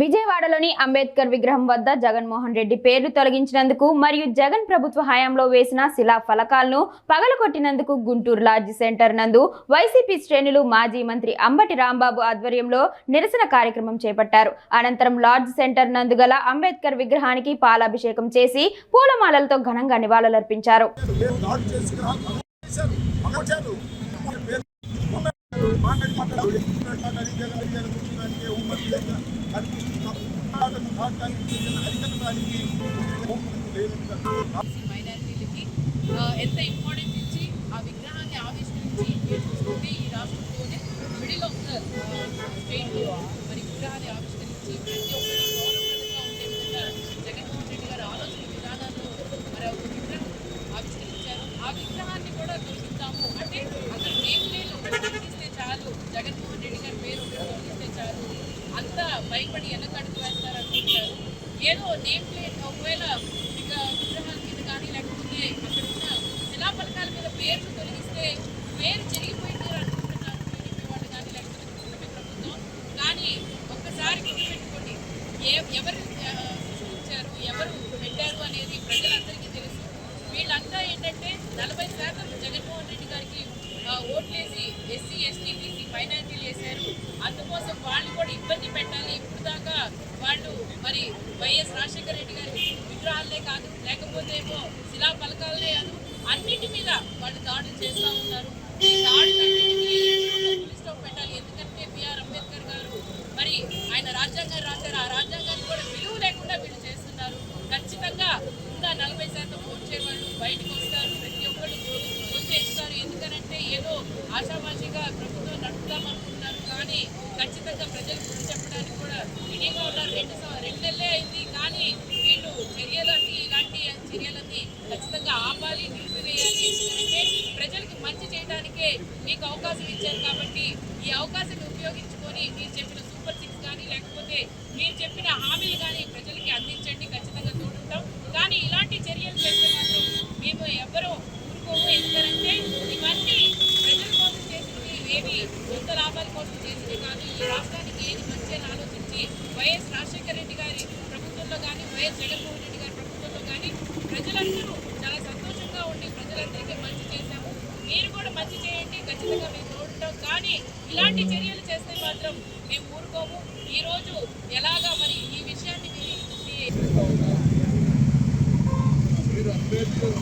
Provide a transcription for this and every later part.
విజయవాడలోని అంబేద్కర్ విగ్రహం వద్ద జగన్మోహన్ రెడ్డి పేర్లు తొలగించినందుకు మరియు జగన్ ప్రభుత్వ హయాంలో వేసిన శిలా ఫలకాలను పగలగొట్టినందుకు గుంటూరు లాడ్జ్ సెంటర్ నందు వైసీపీ శ్రేణులు మాజీ మంత్రి అంబటి రాంబాబు ఆధ్వర్యంలో నిరసన కార్యక్రమం చేపట్టారు. అనంతరం లాడ్జ్ సెంటర్ నందు గల అంబేద్కర్ విగ్రహానికి పాలాభిషేకం చేసి పూలమాలలతో ఘనంగా నివాళులర్పించారు. మాట్లాడి మాట్లాడి అడిగారు అడిగారు కూర్చోడానికి ఉమ్మడి అడిగడానికి మైనారిటీలకి ఎంత ఇంపార్టెంట్ గారి చాలు అంతా భయపడి వెనకడుగు వేస్తారనుకుంటారు ఏదో నేమ్ ప్లేట్ ఒకవేళ ఇక విగ్రహాల మీద కానీ లేకపోతే అక్కడ ఉన్న శిలాఫలకాల మీద పేర్లు తొలగిస్తే పేరు చెరిగిపోయింది అనుకుంటున్నారు టీడీపీ వాళ్ళు కానీ లేకపోతే కూటమి ప్రభుత్వం కానీ ఒక్కసారి గుర్తుపెట్టుకోండి ఏ ఎవరు సృష్టించారు ఎవరు పెట్టారు అనేది ప్రజలందరికీ తెలుసు. వీళ్ళంతా ఏంటంటే నలభై శాతం జగన్మోహన్ రెడ్డి గారికి ఓట్లేసి ఎస్సీ ఎస్టీ బీసీ మైనారిటీలు వేశారు. అందుకోసం వాళ్ళు కూడా ఇబ్బంది పెట్టాలి. ఇప్పుడు దాకా వాళ్ళు మరి వైఎస్ రాజశేఖర రెడ్డి గారి విగ్రహాలనే కాదు లేకపోతే ఏమో శిలా పలకాలనే కాదు అన్నిటి మీద వాళ్ళు దాడులు చేస్తూ ఉన్నారు. ఈ దాడులన్నిటికీ పెట్టాలి. ఎందుకంటే బిఆర్ అంబేద్కర్ గారు మరి ఆయన రాజ్యాంగాన్ని రాశారు. ఆ రాజ్యాంగాన్ని కూడా విలువ లేకుండా వీళ్ళు చేస్తున్నారు. ఖచ్చితంగా ఇంకా నలభై శాతం వచ్చే వాళ్ళు బయటకు వస్తారు ప్రతి ఒక్కళ్ళు చేస్తారు ఎందుకనంటే ఏదో ఆషామాషిగా ప్రభుత్వం నడుపుతామనుకుంటున్నారు కానీ ఖచ్చితంగా ప్రజలు గురి చెప్పడానికి కూడా రెడీగా ఉన్నారు. రెండు రెండు నెలలే అయింది కానీ వీళ్ళు చర్యలన్నీ ఇలాంటి చర్యలన్నీ ఖచ్చితంగా ఆపాలి నిలిపివేయాలి. ఎందుకంటే ప్రజలకు మంచి చేయడానికే మీకు అవకాశం ఇచ్చారు కాబట్టి ఈ అవకాశాన్ని ఉపయోగించుకొని మీరు చెప్పిన సూపర్ సిక్స్ కానీ లేకపోతే మీరు చెప్పిన హామీలు కానీ ప్రజలకి అందించండి. ఖచ్చితంగా తోడుంటాం. కానీ ఇలాంటి చర్యలు చేస్తే మాత్రం మేము ఎవ్వరూ ఊరుకోము. ఎందుకంటే ఇవన్నీ ప్రజల కోసం చేసినవి ఏవి సొంత లాభాల కోసం చేసింది కాదు. ఈ రాష్ట్రానికి ఏది మంచి అని ఆలోచించి వైఎస్ రాజశేఖర రెడ్డి గారి ప్రభుత్వంలో కానీ వైఎస్ జగన్మోహన్ రెడ్డి గారి ప్రభుత్వంలో కానీ ప్రజలందరూ చాలా సంతోషంగా ఉండి ప్రజలందరికీ మంచి చేశాము. మీరు కూడా మంచి చేయండి. ఖచ్చితంగా మేము చూడటం కానీ ఇలాంటి చర్యలు చేస్తే మాత్రం మేము ఊరుకోము. ఈరోజు ఎలాగా మరి ఈ విషయాన్ని మీరు అంబేద్కర్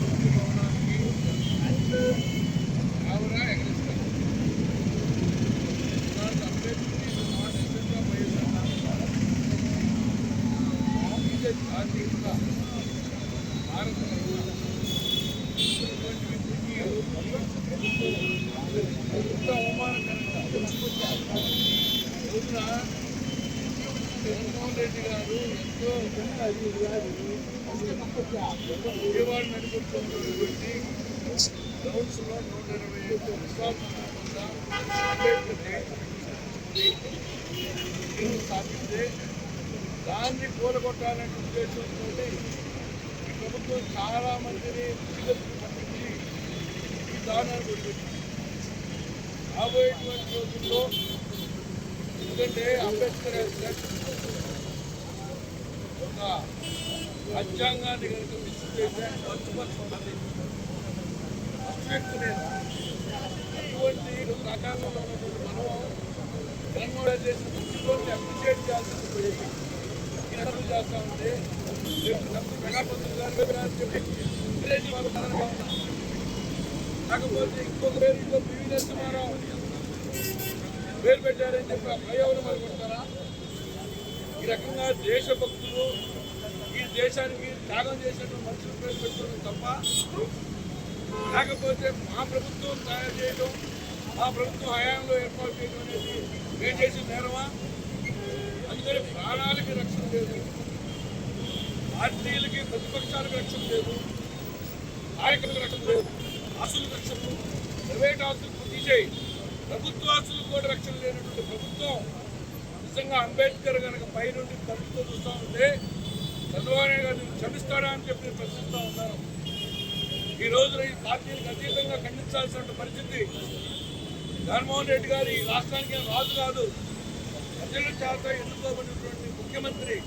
రెడ్డి గారు ఎంతో విజయవాడ నడిపడుతున్నటువంటి గ్రౌండ్స్లో నూట ఇరవై ఐదు విశ్వాసంగా స్థాపిస్తే దాన్ని కూలగొట్టాలనే ఉద్దేశంతో ఈ ప్రభుత్వం చాలా మందిని పట్టించి ఈ దానాన్ని వదిలిపెట్టింది రాబోయేటువంటి రోజుల్లో ఎందుకంటే అంబేద్కర్ యొక్క రాజ్యాంగాన్ని కనుక మిస్ చేస్తే పంచుపరుచుకుంటుంది అస్పెక్ట్ నేను అటువంటి రాజ్యాంగంలో ఉన్నటువంటి మనం జగన్మోహన్ చేసిన దృష్టిలోని అప్రిషియేట్ చేయాల్సింది పోయేది ఇతరులు చేస్తా ఉంటే రేపు డబ్బు గారు చెప్పి కారణంగా కాకపోతే ఇంకొక పేరు ఇంకో పివి నరసింహారావు. పేరు పెట్టారని చెప్పి ఆ ప్రయోగం అనుకుంటారా రకంగా దేశభక్తులు ఈ దేశానికి త్యాగం చేసినటువంటి మనుషులు పేరు పెట్టుకోవడం తప్ప లేకపోతే మా ప్రభుత్వం తయారు చేయడం మా ప్రభుత్వం హయాంలో ఏర్పాటు చేయడం అనేది మేము చేసిన నేరమా? అందుకని ప్రాణాలకి రక్షణ లేదు. పార్టీలకి ప్రతిపక్షాలకు రక్షణ లేదు. నాయకులకు రక్షణ లేదు. ఆస్తులకు రక్షణ ప్రైవేట్ ఆస్తులకు తీసేయి ప్రభుత్వ ఆస్తులకు కూడా రక్షణ లేనటువంటి ప్రభుత్వం నిజంగా అంబేద్కర్ కనుక పైనుండి తప్పుతో చూస్తూ ఉంటే చంద్రబాబు గారు నేను క్షమిస్తాడా అని చెప్పి ప్రశ్నిస్తూ ఉన్నాను ఈ రోజున ఈ పార్టీలకు అతీతంగా ఖండించాల్సిన పరిస్థితి జగన్మోహన్ రెడ్డి గారు ఈ రాష్ట్రానికి ఏం రాజు కాదు. ప్రజల చేత ఎన్నుకోబడినటువంటి ముఖ్యమంత్రి